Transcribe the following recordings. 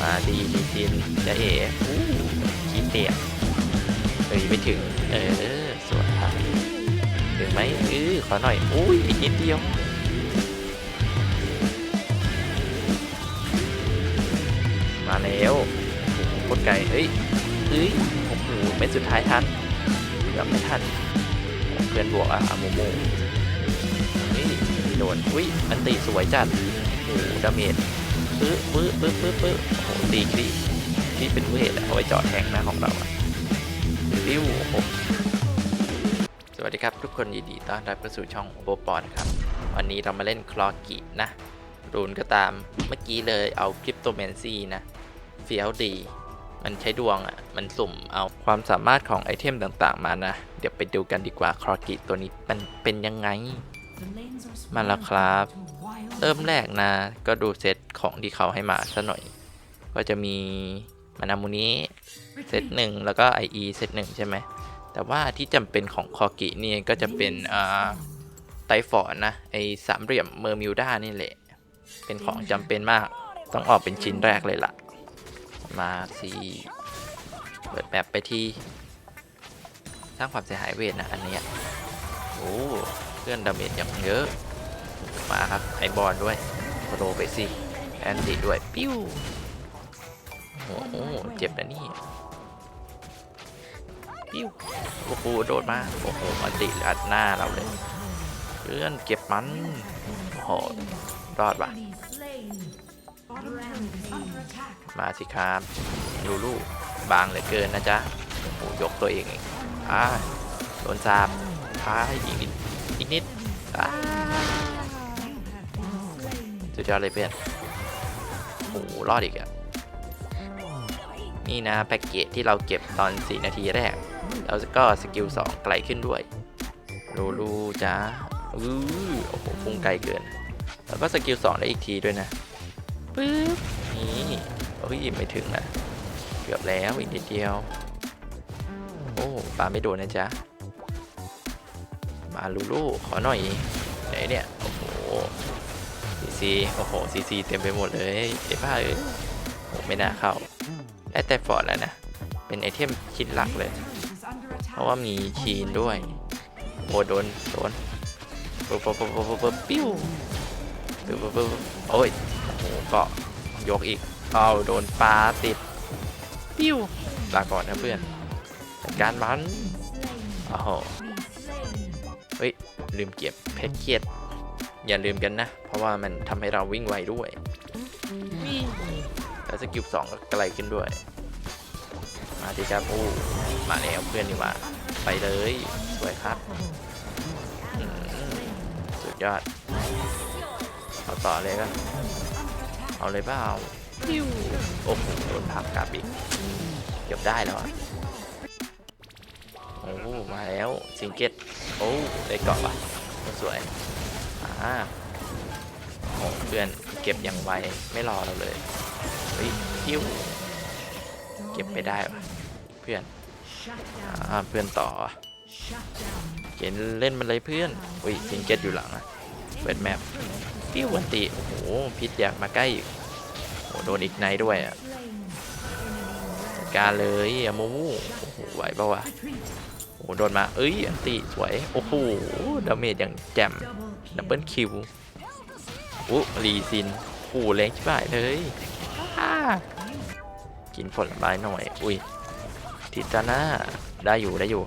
มาดีดีจินจะเอ๋อู้ขี้เตียเอ้ยไม่ถึง เออ สวยครับถึงไหมเออขอหน่อย อุ้ยอีกนิดเดียวมาแล้วโคตรไกลเฮ้ยเฮ้ยโอ้โหเม็ดสุดท้ายทันเกือบไม่ทัน เพื่อนบวกอะอาโมโมนี่โดน อุ้ยอันตีสวยจัดโอ้โหดาเมจ ปึ๊บปึ๊บปึ๊บปึ๊บปึ๊บโอ้โหตีคลีที่เป็นเวทอะเอาไว้เจาะแทงหน้าของเราอะปิ้วโอ้โหสวัสดีครับทุกคนยินดีต้อนรับเข้าสู่ช่องโบปอนครับ วันนี้เรามาเล่นคลอกินะรูนก็ตามเมื่อกี้เลยเอาคริปโตเมนซีนะเฟี้ยวดี มันใช้ดวงอะ่ะ มันสุ่มเอาความสามารถของไอเทมต่างๆมานะ เดี๋ยวไปดูกันดีกว่าคลอกิตัวนี้มันเป็นยังไง มาแล้วครับ เริ่มแรกนะ ก็ดูเซตของที่เขาให้มาซะหน่อย ก็จะมีมานามูนี้เซตหนึ่งแล้วก็ IE เซตหนึ่งใช่ไหม แต่ว่าที่จำเป็นของคอกินี่ก็จะเป็นอ่าไตฟอร์ดนะ ไอสามเหลี่ยมเมอร์มิวด้านี่แหละ เป็นของจำเป็นมาก ต้องออกเป็นชิ้นแรกเลยล่ะ มาสีเปิดแบบไปที่ สร้างความเสียหายเวทนะอันเนี้ยโอ้ เพื่อนดาเมจอย่างเยอะ มาครับไอบอลด้วยโรไปสิแอนติด้วย ปิ้วโอ้โหเจ็บนะนี่ ปิ้วโอ้โหโดดมา โอ้โหมันติอัดหน้าเราเลย เพื่อนเก็บมันโหรอดปะมาสิครับลูลูบางเหลือเกินนะจ๊ะโอ้ยกตัวเองเองอ่าโดนซาบท้าให้อีกนิด อีกนิดอ่าสุดยอดเลยเพื่อนโอ้โหรอดอีกอะนี่นะแพ็กเกจที่เราเก็บตอน 4 นาทีแรก แล้วก็สกิล 2 ไกลขึ้นด้วยรูรูจ้าอือโอ้โหพุ่งไกลเกิน แล้วก็สกิล 2 ได้อีกทีด้วยนะปึ๊บนี่เฮ้ยไม่ถึงนะ เกือบแล้วอีกนิดเดียว โอ้ปาไม่โดนนะจ๊ะ มาลูลูขอหน่อยไหนเนี่ย โอ้โหซีซีโอ้โหซีซีเต็มไปหมดเลยเอ้บ้าเอ้ยโอ้ไม่น่าเข้าได้แต่ฟอร์ดแล้วนะ เป็นไอเทมชิ้นหลักเลย เพราะว่ามีชีนด้วย โอ้โดนโดนปุ๊บปุ๊บปุ๊บปุ๊บปุ๊บปิ้วปุ๊บปุ๊บปุ๊บโอ้ยโอ้โหเกาะยกอีกเอาโดนปลาติดปิ้วลาก่อนนะเพื่อนจัดการมันโอ้โห ลืมเก็บแพ็กเกจอย่าลืมกันนะ เพราะว่ามันทำให้เราวิ่งไวด้วยแล้วสกิลสองก็ไกลขึ้นด้วย มาดีครับโอ้มาแล้วเพื่อนนี่า ไปเลย สวยครับ สุดยอด เอาต่อเลยก็เอาเลยเปล่าโอ้โหโดนผักกลับอีกเกือบได้แล้วอะ โอ้ มาแล้วซิงเก็ตโอ้ได้เกาะว่ะสวยอ่าโอ้เพื่อนเก็บอย่างไวไม่รอเราเลยเฮ้ยปิ้วเก็บไปได้ว่ะเพื่อนอ่าเพื่อนต่อเขียนเล่นมันเลยเพื่อนอุ้ยซิงเก็ตอยู่หลังอะเปิดแมปปิ้ววันติโอ้โหพิษอยากมาใกล้อีกโอ้โดนอีกไนด้วยอะ การเลยอะมูมูโอ้โหไหวปะวะโอ้โหโดนมาเอ้ยอันติสวยโอ้โหดาเมจอย่างแจ่มดับเบิลคิวอู้รีซินโอ้โหแรงชิบหายเลยกินผลไม้หน่อย อุ้ยทิตาน่าได้อยู่ได้อยู่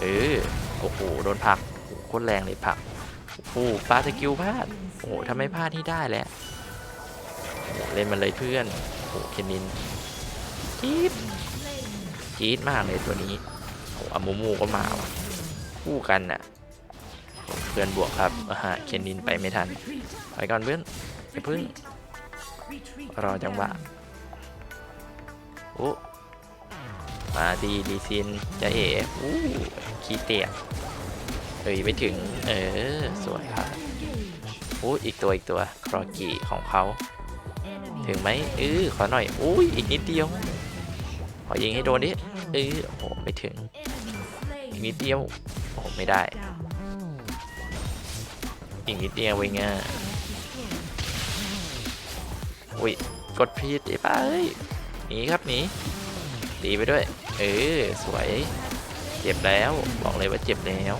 เออโอ้โหโดนผักโคตรแรงเลยผักโอ้โหปาสกิลพลาดโอ้โหถ้าไม่พลาดที่ได้แล้วเล่นมันเลยเพื่อนโอ้โหเคนิน จี๊ดจี๊ดมากเลยตัวนี้โอ้อามูมูก็มาว่ะคู่กันน่ะเพื่อนบวกครับอ่าฮะเคนนินไปไม่ทัน ไปก่อนเพื่อนอย่าเพึ่งรอจังหวะโอ้มาดีดีซินจะเอ๋อู้คีเตียเอ้ยไม่ถึง เออ สวยครับโอ้อีกตัวอีกตัวครอกีของเขา ถึงไหมเออขอหน่อยอุ้ยอีกนิดเดียว ขอยิงให้โดนดิเออโอ้โหไม่ถึงอีกนิดเดียวโอ้โหไม่ได้อีกนิดเดียวเองอะอุ้ยกดผิดไอ้ป้าเอ้ยหนีครับหนีตีไปด้วย เออสวย เจ็บแล้ว บอกเลยว่าเจ็บแล้ว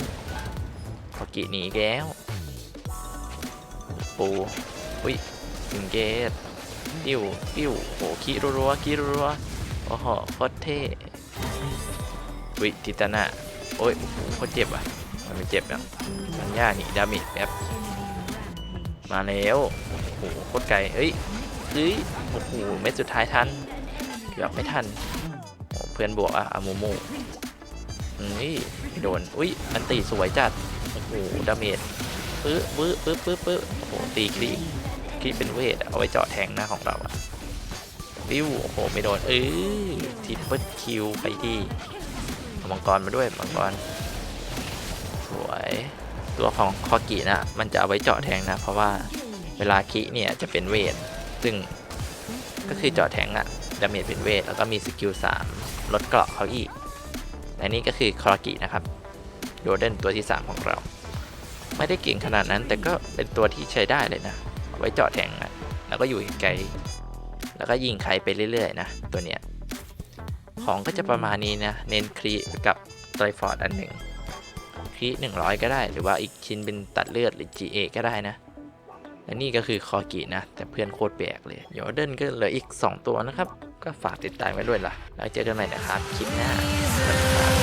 พอกิหนีแก้ว ปูอุ้ยสิงเกตปิ้วปิ้วโหคีรัวๆคีรัวๆ โอ้โหโคตรเท่อุ้ยทิตานะโอ้ยโคตรเจ็บอะ มันไม่เจ็บอะมันย่าหนีดามิแบบมาแล้วโอ้โหโคตรไกลเฮ้ยเฮ้ยโอ้โหเม็ดสุดท้ายทันเกือบไม่ทันเพื่อนบวกอะอามูมูอุ้ยไม่โดน อุ้ยอันตีสวยจัด โอ้โห ดาเมจปึ๊บปึ๊บปึ๊บปึ๊บปึ๊บโอ้โห ตีคลิปคลิปเป็นเวท เอาไว้เจาะแทงหน้าของเราอะ วิวโอ้โห ไม่โดน เออทิปเปิลคิวไปที่มังกรมาด้วยมังกร สวย ตัวของคอกินะ มันจะเอาไว้เจาะแทงนะ เพราะว่าเวลาคิเนี่ยจะเป็นเวท ซึ่งก็คือเจาะแทงอะดาเมจเป็นเวท แล้วก็มีสกิล3ลดเกราะเขาอีกและนี่ก็คือคอกินะครับ โดเดนตัวที่ 3 ของเรา ไม่ได้เก่งขนาดนั้นแต่ก็เป็นตัวที่ใช้ได้เลยนะเอาไว้เจาะแทงนะแล้วก็อยู่ไกล แล้วก็ยิงใครไปเรื่อยๆนะตัวเนี้ยของก็จะประมาณนี้นะ เน้นครีกับไตรฟอร์ดอันหนึ่งครี100 ก็ได้ หรือว่าอีกชิ้นเป็นตัดเลือดหรือ GA ก็ได้นะและนี่ก็คือคอกีนะ แต่เพื่อนโคตรแปลกเลยโยเดนก็เหลืออีก 2 ตัวนะครับ ก็ฝากติดตามไว้ด้วยล่ะ แล้วเจอกันใหม่นะครับ คลิปหน้า